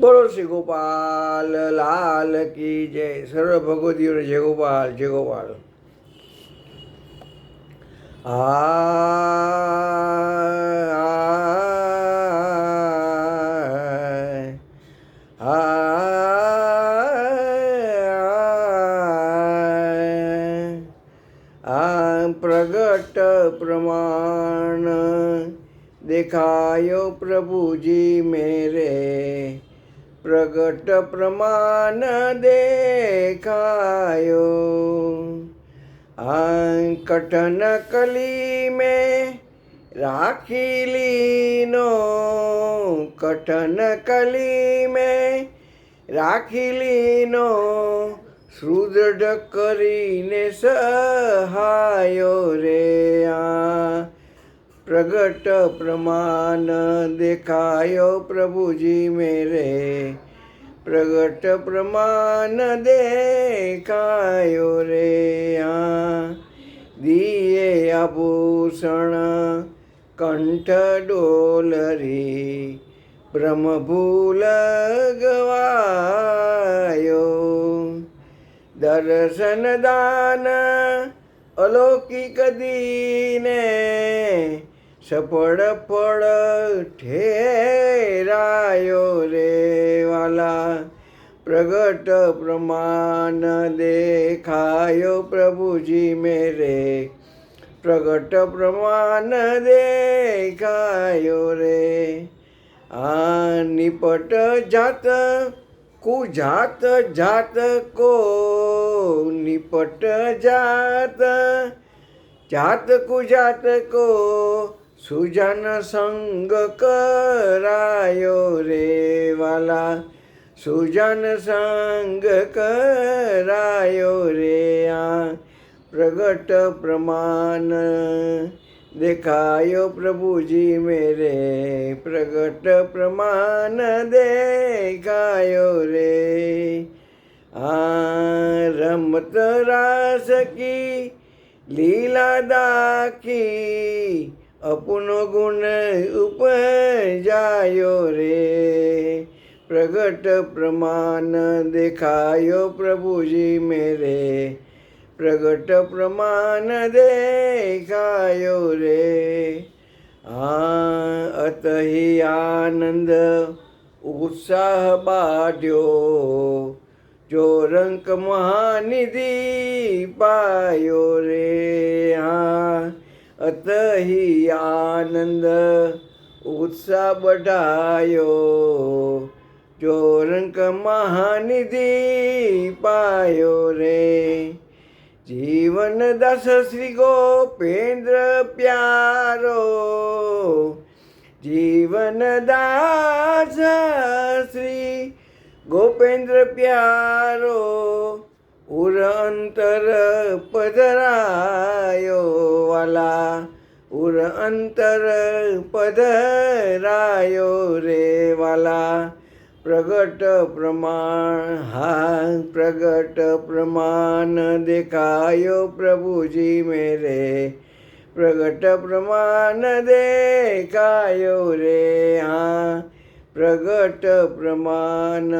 બોલો શ્રી ગોપાલ, લાલ કી જય. સર્વ ભગવતીઓને જય ગોપાલ જય ગોપાલ. આ પ્રગટ પ્રમાણ દેખાયો પ્રભુજી મેરે. પ્રગટ પ્રમાણ દેખાયો. આ કઠન કલી મેં રાખી લીનો કઠન કલી મેં રાખી લીનો સુદૃઢ કરીને સહાયો રે આ પ્રગટ પ્રમાણ દેખાયો પ્રભુજી મેરે. પ્રગટ પ્રમાણ દેખાયો રે આ. દિયે આભૂષણ, કંઠ ડોલરી, બ્રહ્મભૂલ ગવાયો. દર્શન દાન અલૌકિક દીને સફળ ફળ ઠેરાયો રે વાલા પ્રગટ પ્રમાણ દેખાયો પ્રભુજી મેરે પ્રગટ પ્રમાણ દેખાયો રે આ નિપટ જાત કુજાત જાત કો નિપટ જાત જાત કુજાત કો સુજન સંગ કરાયો રે વાલા. સુજન સંગ કરાયો રે આ. પ્રગટ પ્રમાણ દેખાયો પ્રભુજી મેરે. પ્રગટ પ્રમાણ દેખાયો રે. આ રમત રાસ કી, લીલા દાખી અપનો ગુણ ઉપજાયો રે. પ્રગટ પ્રમાણ દેખાયો પ્રભુજી મેરે. પ્રગટ પ્રમાણ દેખાયો રે. આ અતહિ આનંદ ઉત્સાહ બાઢ્યો. જો રંક મહાનિધિ પાયો રે. હા અતહિ આનંદ ઉત્સાહ બઢાયો. જો રંક મહાનિધિ પાયો રે. જીવન દાસ શ્રી ગોપેન્દ્ર પ્યારો. જીવન દાસ શ્રી ગોપેન્દ્ર પ્યારો. ઉર અંતર પધરાયો વાલા ઉર અંતર પધરાયો રે વાલા પ્રગટ પ્રમાણ હા પ્રગટ પ્રમાણ દેખાયો પ્રભુજી મેરે પ્રગટ પ્રમાણ દેખાયો રે હા પ્રગટ પ્રમાણ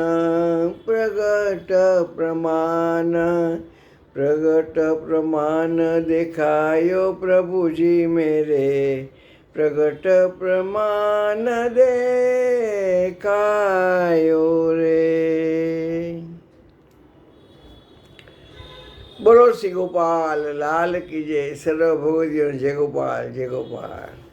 પ્રગટ પ્રમાણ પ્રગટ પ્રમાણ દેખાયો પ્રભુજી મેરે. પ્રગટ પ્રમાણ દેખાયો રે. બોલો શ્રી ગોપાલ, લાલ કી જય. સર્વ ભગવતીઓ જય ગોપાલ જય ગોપાલ.